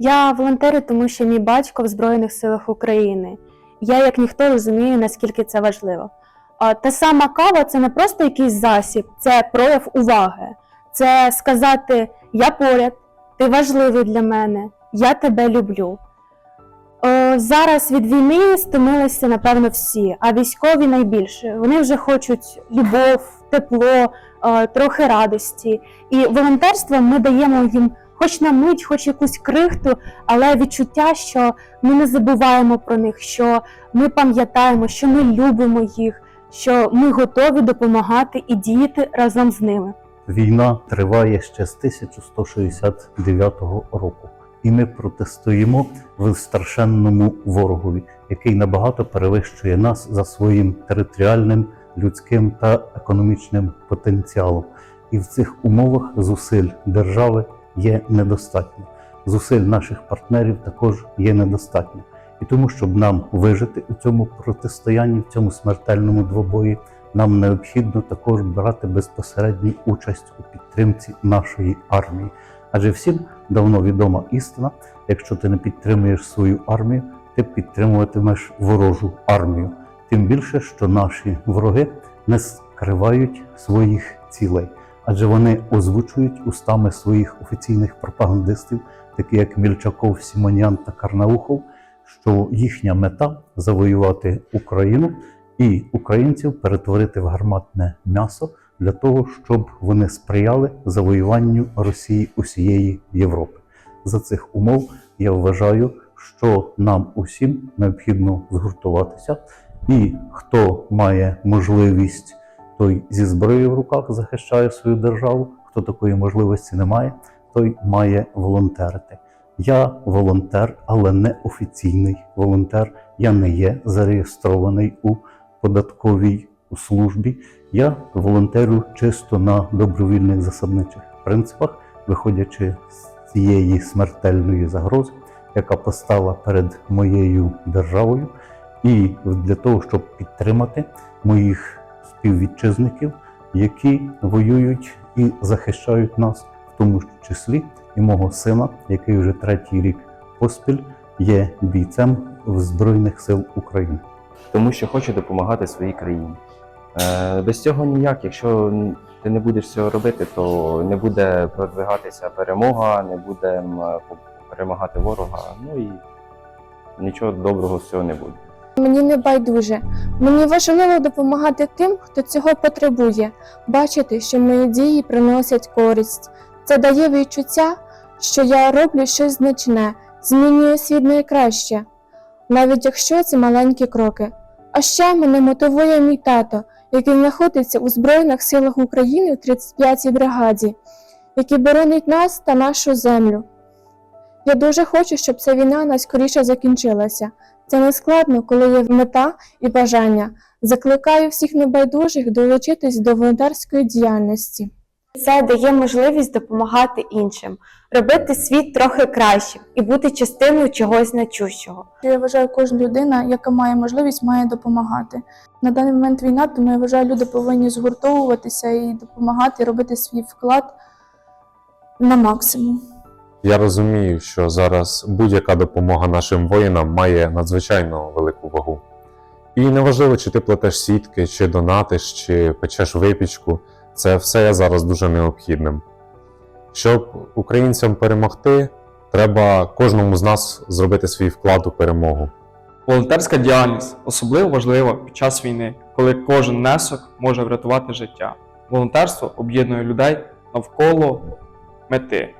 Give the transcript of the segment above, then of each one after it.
Я волонтерю, тому що мій батько в Збройних силах України. Я, як ніхто, розумію, наскільки це важливо. А та сама кава це не просто якийсь засіб, це прояв уваги. Це сказати: Я поряд, ти важливий для мене, я тебе люблю. Е, зараз від війни стомилися, напевно, всі, а військові найбільше. Вони вже хочуть любов, тепло, е, трохи радості. І волонтерством ми даємо їм хоч на мить, хоч якусь крихту, але відчуття, що ми не забуваємо про них, що ми пам'ятаємо, що ми любимо їх, що ми готові допомагати і діяти разом з ними. Війна триває ще з 1169 року, і ми протистоїмо в страшенному ворогові, який набагато перевищує нас за своїм територіальним, людським та економічним потенціалом. І в цих умовах зусиль держави є недостатньо. Зусиль наших партнерів також є недостатньо. І тому, щоб нам вижити у цьому протистоянні, в цьому смертельному двобої, нам необхідно також брати безпосередню участь у підтримці нашої армії. Адже всім давно відома істина: якщо ти не підтримуєш свою армію, ти підтримуватимеш ворожу армію. Тим більше, що наші вороги не скривають своїх цілей, адже вони озвучують устами своїх офіційних пропагандистів, такі як Мільчаков, Сімонян та Карнаухов, що їхня мета завоювати Україну і українців перетворити в гарматне м'ясо для того, щоб вони сприяли завоюванню Росії усієї Європи. За цих умов я вважаю, що нам усім необхідно згуртуватися, і хто має можливість, той зі зброєю в руках захищає свою державу. Хто такої можливості не має, той має волонтерити. Я волонтер, але не офіційний волонтер. Я не є зареєстрований у податковій службі. Я волонтерю чисто на добровільних засадничих принципах, виходячи з цієї смертельної загрози, яка постала перед моєю державою, і для того, щоб підтримати моїх співвітчизників, які воюють і захищають нас, в тому числі і мого сина, який вже третій рік поспіль є бійцем в Збройних сил України. тому що хочу допомагати своїй країні. Е, без цього ніяк. Якщо ти не будеш цього робити, то не буде продвигатися перемога, не буде перемагати ворога. Ну і нічого доброго з цього не буде. Мені не байдуже. Мені важливо допомагати тим, хто цього потребує, бачити, що мої дії приносять користь. Це дає відчуття, що я роблю щось значне, змінюю світ найкраще, навіть якщо це маленькі кроки. А ще мене мотивує мій тато, який знаходиться у Збройних силах України в 35-й бригаді, який боронить нас та нашу землю. Я дуже хочу, щоб ця війна найскоріше закінчилася. Це не складно, коли є мета і бажання. Закликаю всіх небайдужих долучитись до волонтерської діяльності. Це дає можливість допомагати іншим, робити світ трохи кращим і бути частиною чогось значущого. Я вважаю, кожна людина, яка має можливість, має допомагати. На даний момент війна, тому я вважаю, люди повинні згуртовуватися і допомагати, робити свій вклад на максимум. Я розумію, що зараз будь-яка допомога нашим воїнам має надзвичайно велику вагу. І неважливо, чи ти платиш сітки, чи донатиш, чи печеш випічку, це все є зараз дуже необхідним. Щоб українцям перемогти, треба кожному з нас зробити свій вклад у перемогу. Волонтерська діяльність особливо важлива під час війни, коли кожен внесок може врятувати життя. Волонтерство об'єднує людей навколо мети,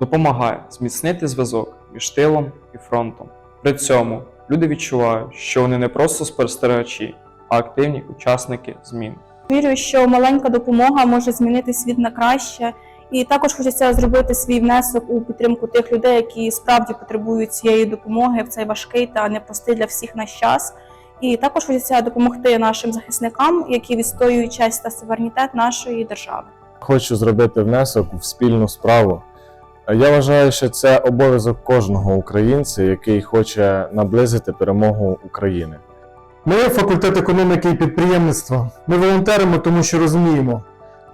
допомагає зміцнити зв'язок між тилом і фронтом. При цьому люди відчувають, що вони не просто спостерігачі, а активні учасники змін. Вірю, що маленька допомога може змінити світ на краще, і також хочеться зробити свій внесок у підтримку тих людей, які справді потребують цієї допомоги в цей важкий та непростий для всіх наш час. І також хочеться допомогти нашим захисникам, які відстоюють честь та суверенітет нашої держави. хочу зробити внесок в спільну справу. Я вважаю, що це обов'язок кожного українця, який хоче наблизити перемогу України. Ми факультет економіки і підприємництва. Ми волонтеримо, тому що розуміємо,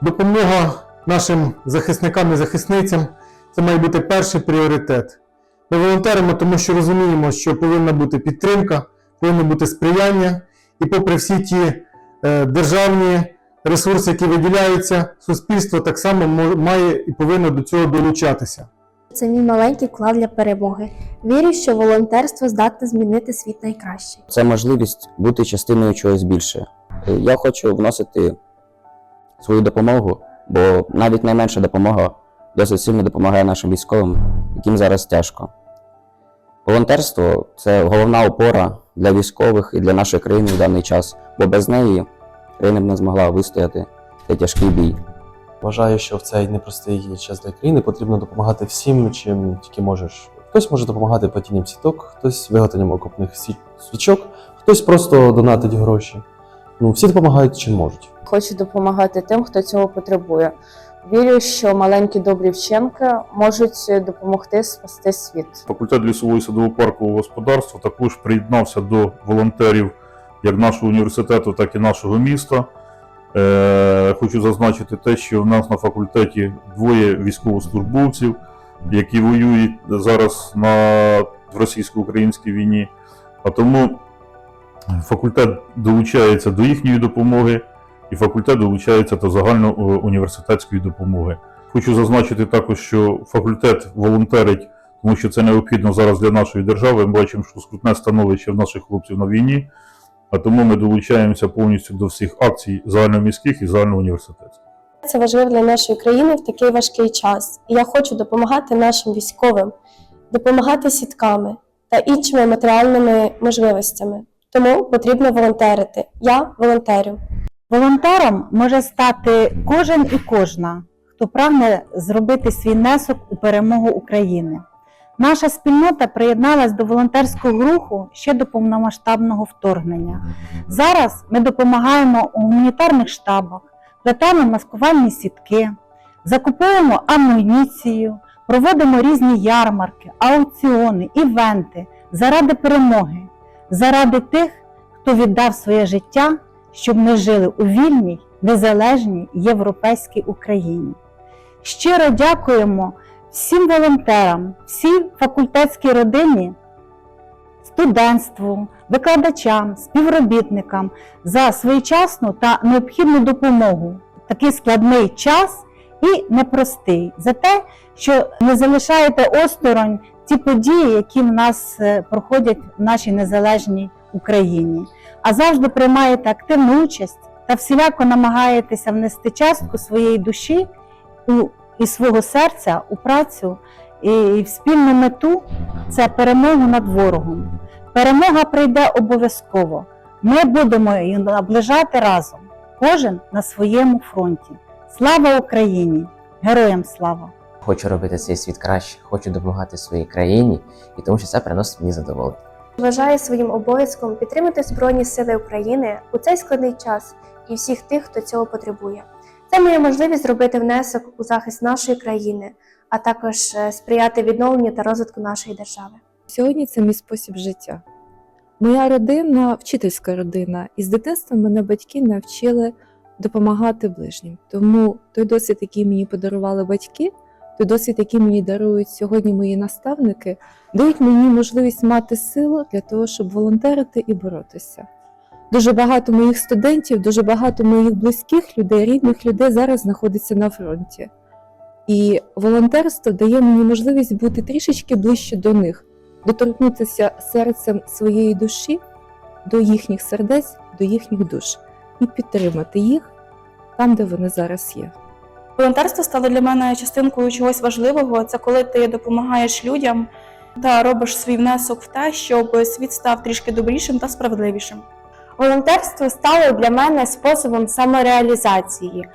допомога нашим захисникам і захисницям це має бути перший пріоритет. Ми волонтеримо, тому що розуміємо, що повинна бути підтримка, повинно бути сприяння, і попри всі ті е, державні ресурси, які виділяються, суспільство так само має і повинно до цього долучатися. Це мій маленький вклад для перемоги. Вірю, що волонтерство здатне змінити світ найкраще. це можливість бути частиною чогось більше. Я хочу вносити свою допомогу, бо навіть найменша допомога досить сильно допомагає нашим військовим, яким зараз тяжко. Волонтерство це головна опора для військових і для нашої країни в даний час, бо без неї країна б не змогла вистояти цей тяжкий бій. Вважаю, що в цей непростий час для країни потрібно допомагати всім, чим тільки можеш. Хтось може допомагати платінням сіток, хтось виготовленням окопних свічок, хтось просто донатить гроші. Ну, всі допомагають чим можуть. Хочу допомагати тим, хто цього потребує. Вірю, що маленькі добрі вчинки можуть допомогти спасти світ. Факультет лісового і садово-паркового господарства також приєднався до волонтерів як нашого університету, так і нашого міста. Е, хочу зазначити те, що в нас на факультеті двоє військовослужбовців, які воюють зараз на російсько-українській війні. А тому факультет долучається до їхньої допомоги, і факультет долучається до загальноуніверситетської допомоги. Хочу зазначити також, що факультет волонтерить тому що це необхідно зараз для нашої держави. Ми бачимо, що скрутне становище в наших хлопців на війні, а тому ми долучаємося повністю до всіх акцій загальноміських і загальноуніверситетських. Це важливо для нашої країни в такий важкий час. І я хочу допомагати нашим військовим, допомагати сітками та іншими матеріальними можливостями. Тому потрібно волонтерити. Я волонтерю. Волонтером може стати кожен і кожна, хто прагне зробити свій внесок у перемогу України. Наша спільнота приєдналась до волонтерського руху ще до повномасштабного вторгнення. Зараз ми допомагаємо у гуманітарних штабах, плетемо маскувальні сітки, закуповуємо амуніцію, проводимо різні ярмарки, аукціони, івенти заради перемоги, заради тих, хто віддав своє життя щоб ми жили у вільній, незалежній європейській Україні. Щиро дякуємо всім волонтерам, всій факультетській родині, студентству, викладачам, співробітникам за своєчасну та необхідну допомогу. Такий складний час і непростий, за те, що не залишаєте осторонь ті події, які в нас е, проходять в нашій незалежній Україні. А завжди приймаєте активну участь та всіляко намагаєтеся внести частку своєї душі у, і свого серця у працю і, в спільну мету це перемогу над ворогом. Перемога прийде обов'язково. Ми будемо її наближати разом, кожен на своєму фронті. Слава Україні! Героям слава! Хочу робити цей світ краще, хочу допомагати своїй країні, і тому що це приносить мені задоволення. Вважаю своїм обов'язком підтримати Збройні Сили України у цей складний час і всіх тих, хто цього потребує. Це моя можливість зробити внесок у захист нашої країни, а також е, сприяти відновленню та розвитку нашої держави. Сьогодні це мій спосіб життя. Моя родина вчительська родина, і з дитинства мене батьки навчили допомагати ближнім. Тому той досвід, який мені подарували батьки, той досвід, який мені дарують сьогодні мої наставники, дають мені можливість мати силу для того, щоб волонтерити і боротися. Дуже багато моїх студентів, дуже багато моїх близьких людей, рідних людей зараз знаходиться на фронті. І волонтерство дає мені можливість бути трішечки ближче до них, доторкнутися серцем своєї душі до їхніх сердець, до їхніх душ і підтримати їх там, де вони зараз є. Волонтерство стало для мене частинкою чогось важливого. Це коли ти допомагаєш людям та робиш свій внесок в те, щоб світ став трішки добрішим та справедливішим. Волонтерство стало для мене способом самореалізації,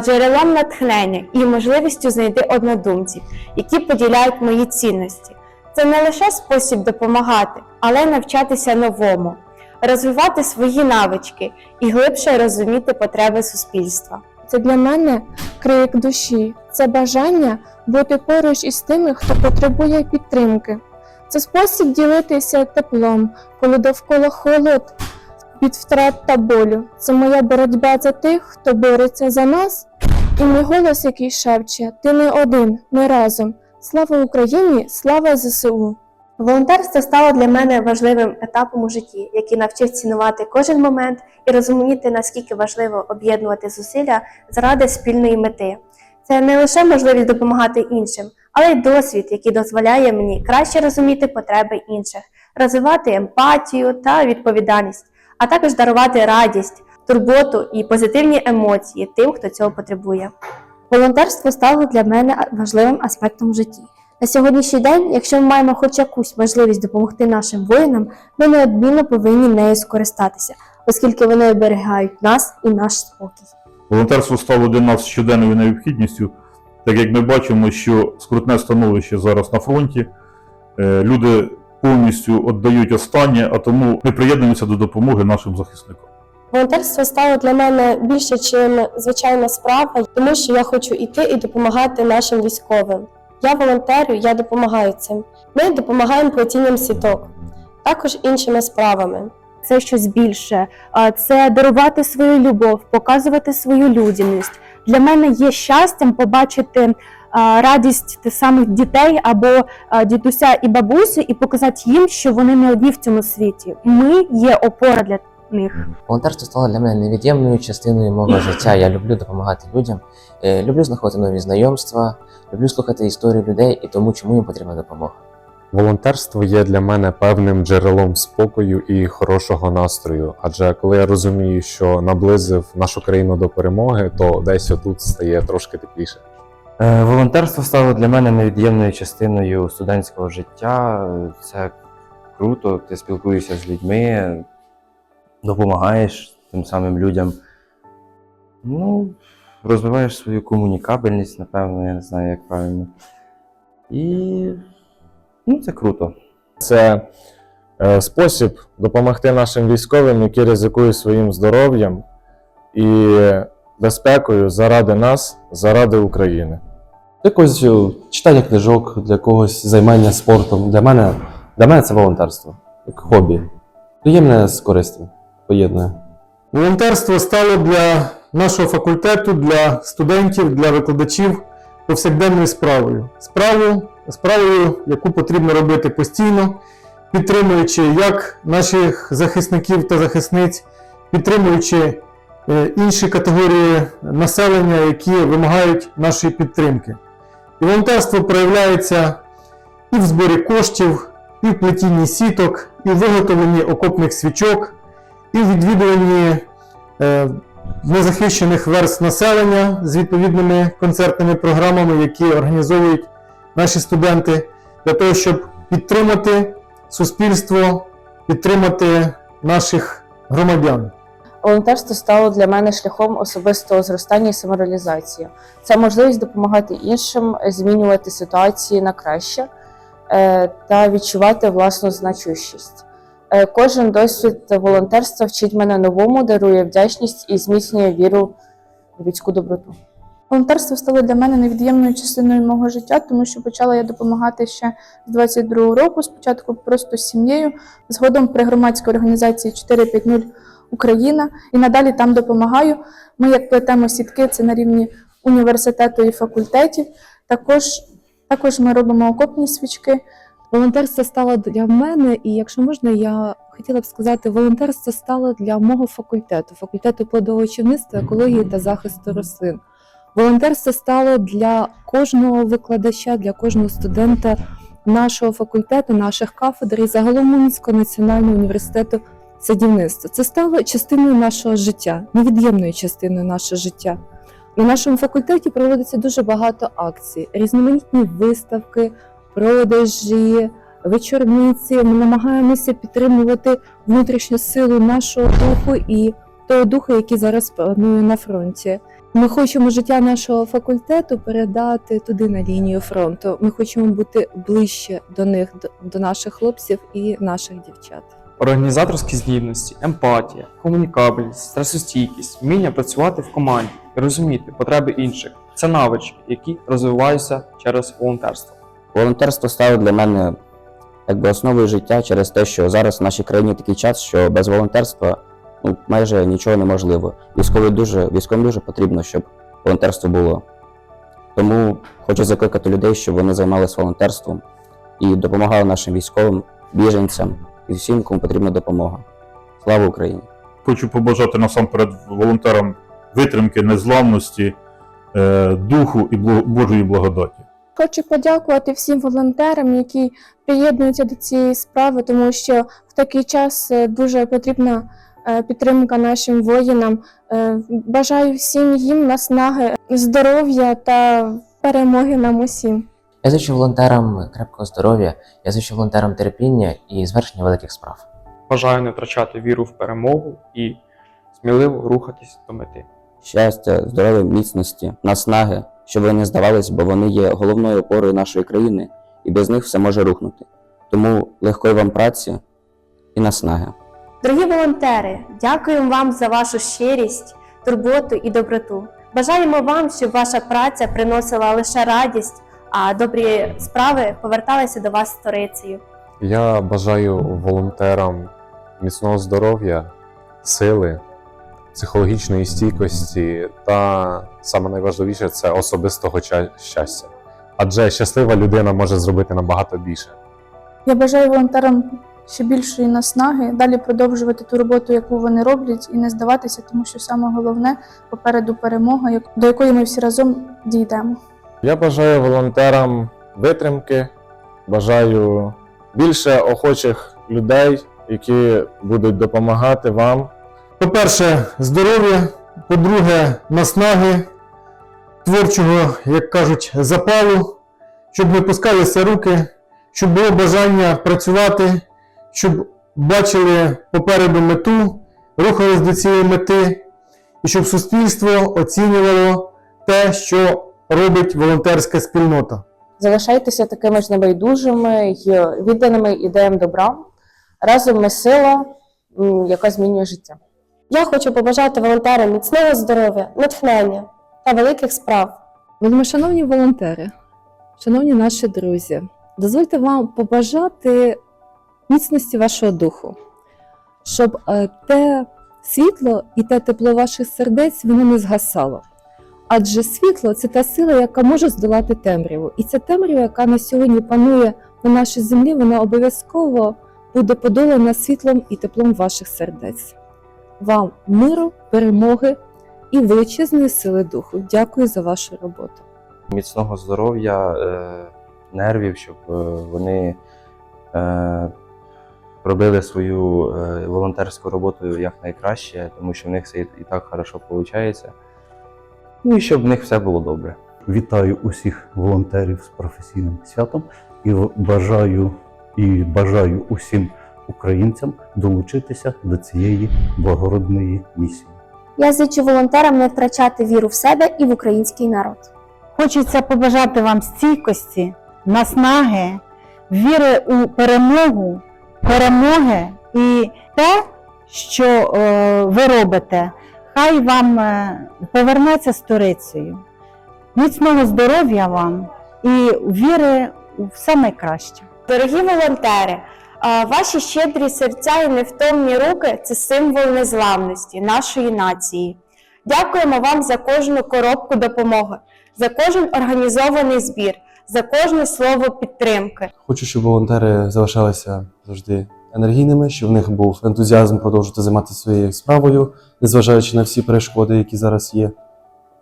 джерелом натхнення і можливістю знайти однодумців, які поділяють мої цінності. Це не лише спосіб допомагати, але й навчатися новому, розвивати свої навички і глибше розуміти потреби суспільства. Це для мене крик душі, це бажання бути поруч із тими, хто потребує підтримки. Це спосіб ділитися теплом, коли довкола холод від втрат та болю. Це моя боротьба за тих, хто бореться за нас, і мій голос, який шепче: ти не один, ми разом. Слава Україні! Слава ЗСУ! Волонтерство стало для мене важливим етапом у житті, який навчив цінувати кожен момент і розуміти, наскільки важливо об'єднувати зусилля заради спільної мети. Це не лише можливість допомагати іншим, але й досвід, який дозволяє мені краще розуміти потреби інших, розвивати емпатію та відповідальність, а також дарувати радість, турботу і позитивні емоції тим, хто цього потребує. Волонтерство стало для мене важливим аспектом в житті. На сьогоднішній день, якщо ми маємо хоч якусь можливість допомогти нашим воїнам, ми неодмінно повинні нею скористатися, оскільки вони оберігають нас і наш спокій. Волонтерство стало для нас щоденною необхідністю, так як ми бачимо, що скрутне становище зараз на фронті. Е, Люди повністю віддають останнє, а тому ми приєднуємося до допомоги нашим захисникам. Волонтерство стало для мене більше, ніж звичайна справа, тому що я хочу йти і допомагати нашим військовим. Я волонтерю, я допомагаю цим. Ми допомагаємо плетінням сіток, також іншими справами. Це щось більше, а, це дарувати свою любов, показувати свою людяність. Для мене є щастям побачити радість тих самих дітей або дідуся і бабусю, і показати їм, що вони не одні в цьому світі. Ми є опора для них. Волонтерство стало для мене невід'ємною частиною мого життя. Я люблю допомагати людям, е, люблю знаходити нові знайомства, люблю слухати історії людей і тому, чому їм потрібна допомога. Волонтерство є для мене певним джерелом спокою і хорошого настрою. Адже коли я розумію, що наблизив нашу країну до перемоги, то десь отут стає трошки тепліше. Е, Волонтерство стало для мене невід'ємною частиною студентського життя. Е, Це круто, ти спілкуєшся з людьми, допомагаєш тим самим людям. Ну, розвиваєш свою комунікабельність, напевно, я не знаю, як правильно. І ну, це круто. Це е, спосіб допомогти нашим військовим, які ризикують своїм здоров'ям і безпекою заради нас, заради України. Для когось е, читання книжок, для когось займання спортом. Для мене, для мене це волонтерство, як хобі. Приємне з корисним поєднує. Волонтерство стало для нашого факультету, для студентів, для викладачів повсякденною справою. Справою, справою, яку потрібно робити постійно, підтримуючи як наших захисників та захисниць, підтримуючи е, інші категорії населення, які вимагають нашої підтримки. Волонтерство проявляється і в зборі коштів, і в плетінні сіток, і в виготовленні окопних свічок, і в відвідуванні е, незахищених верств населення з відповідними концертними програмами, які організовують наші студенти, для того, щоб підтримати суспільство, підтримати наших громадян. Волонтерство стало для мене шляхом особистого зростання і самореалізації. Це можливість допомагати іншим, змінювати ситуації на краще е, та відчувати власну значущість. Е, Кожен досвід волонтерства вчить мене новому, дарує вдячність і зміцнює віру в людську доброту. Волонтерство стало для мене невід'ємною частиною мого життя, тому що почала я допомагати ще з 22-го року. Спочатку просто з сім'єю, згодом при громадській організації 450 Україна і надалі там допомагаю. Ми як плетемо сітки, це на рівні університету і факультетів. Також, також ми робимо окопні свічки. Волонтерство стало для мене, і якщо можна, я хотіла б сказати, волонтерство стало для мого факультету, факультету плодовочівництва, екології та захисту рослин. Волонтерство стало для кожного викладача, для кожного студента нашого факультету, наших кафедр і загалом Уманського національного університету садівництва. Це стало частиною нашого життя, невід'ємною частиною нашого життя. На нашому факультеті проводиться дуже багато акцій, різноманітні виставки, продажі, вечорниці. Ми намагаємося підтримувати внутрішню силу нашого духу і того духу, який зараз панує на фронті. Ми хочемо життя нашого факультету передати туди на лінію фронту. Ми хочемо бути ближче до них, до наших хлопців і наших дівчат. Організаторські здібності, емпатія, комунікабельність, стресостійкість, вміння працювати в команді і розуміти потреби інших це навички, які розвиваються через волонтерство. Волонтерство стало для мене якби основою життя через те, що зараз в нашій країні такий час, що без волонтерства ну, майже нічого неможливо. Військові дуже, військовим дуже потрібно, щоб волонтерство було Тому хочу закликати людей, щоб вони займалися волонтерством і допомагали нашим військовим, біженцям і всім, кому потрібна допомога. Слава Україні! Хочу побажати насамперед волонтерам витримки, незламності, е, духу і Божої благодаті. Хочу подякувати всім волонтерам, які приєднуються до цієї справи, тому що в такий час е, дуже потрібна е, підтримка нашим воїнам. Бажаю всім їм наснаги, здоров'я та перемоги нам усім. Я зичу волонтерам крепкого здоров'я, я зичу волонтерам терпіння і звершення великих справ. Бажаю не втрачати віру в перемогу і сміливо рухатись до мети. Щастя, здоров'я, міцності, наснаги, щоб вони не здавались, бо вони є головною опорою нашої країни, і без них все може рухнути. Тому легкої вам праці і наснаги. Дорогі волонтери, дякуємо вам за вашу щирість, турботу і доброту. Бажаємо вам, щоб ваша праця приносила лише радість, а добрі справи поверталися до вас сторицею. Я бажаю волонтерам міцного здоров'я, сили, психологічної стійкості та саме найважливіше це особистого щастя. Адже щаслива людина може зробити набагато більше. Я бажаю волонтерам ще більшої наснаги, далі продовжувати ту роботу, яку вони роблять, і не здаватися, тому що саме головне попереду перемога, як- до якої ми всі разом дійдемо. Я бажаю волонтерам витримки, бажаю більше охочих людей, які будуть допомагати вам. По-перше, здоров'я, по-друге, наснаги, творчого, як кажуть, запалу, щоб не пускалися руки, щоб було бажання працювати, щоб бачили попереду мету, рухались до цієї мети, і щоб суспільство оцінювало те, що робить волонтерська спільнота. Залишайтеся такими ж небайдужими й відданими ідеям добра. Разом ми сила, яка змінює життя. Я хочу побажати волонтерам міцного здоров'я, натхнення та великих справ. Вельмишановні волонтери, шановні наші друзі, дозвольте вам побажати міцності вашого духу, щоб е, те світло і те тепло ваших сердець воно не згасало. Адже світло це та сила, яка може здолати темряву. І ця темрява, яка на сьогодні панує на нашій землі, вона обов'язково буде подолана світлом і теплом ваших сердець. Вам миру, перемоги і величезної сили духу. Дякую за вашу роботу. Міцного здоров'я, е, нервів, щоб е, вони е, робили свою волонтерську роботу якнайкраще, тому що в них все і так хорошо виходить. Ну і щоб в них все було добре. Вітаю усіх волонтерів з професійним святом і бажаю і бажаю усім українцям долучитися до цієї благородної місії. Я зичу волонтерам не втрачати віру в себе і в український народ. Хочеться побажати вам стійкості, наснаги, віри у перемогу, перемоги і те, що е, ви робите, хай вам е, повернеться сторицею. Міцного здоров'я вам і віри у все найкраще. Дорогі волонтери, ваші щедрі серця і невтомні руки це символ незламності нашої нації. Дякуємо вам за кожну коробку допомоги, за кожен організований збір, за кожне слово підтримки. Хочу, щоб волонтери залишалися завжди енергійними, щоб в них був ентузіазм продовжувати займатися своєю справою, незважаючи на всі перешкоди, які зараз є.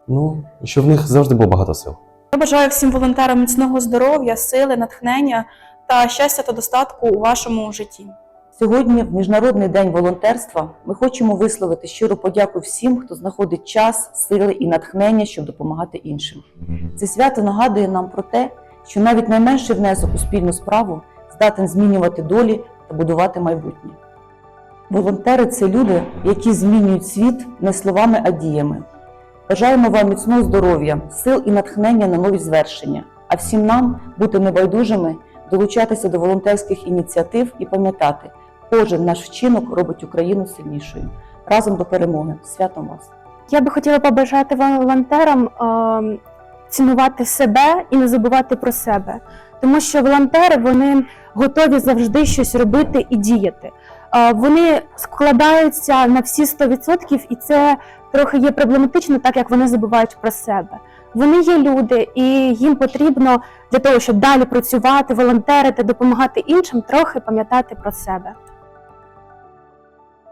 Ну, і щоб в них завжди було багато сил. Я бажаю всім волонтерам міцного здоров'я, сили, натхнення та щастя та достатку у вашому житті. Сьогодні, в Міжнародний день волонтерства, ми хочемо висловити щиру подяку всім, хто знаходить час, сили і натхнення, щоб допомагати іншим. Це свято нагадує нам про те, що навіть найменший внесок у спільну справу здатен змінювати долі та будувати майбутнє. Волонтери це люди, які змінюють світ не словами, а діями. Бажаємо вам міцного здоров'я, сил і натхнення на нові звершення, а всім нам бути небайдужими, долучатися до волонтерських ініціатив і пам'ятати, кожен наш вчинок робить Україну сильнішою. Разом до перемоги. Святом вас! Я би хотіла побажати волонтерам е, цінувати себе і не забувати про себе, тому що волонтери вони готові завжди щось робити і діяти. Вони складаються на всі 100% і це трохи є проблематично, так як вони забувають про себе. Вони є люди, і їм потрібно для того, щоб далі працювати, волонтерити, допомагати іншим, трохи пам'ятати про себе.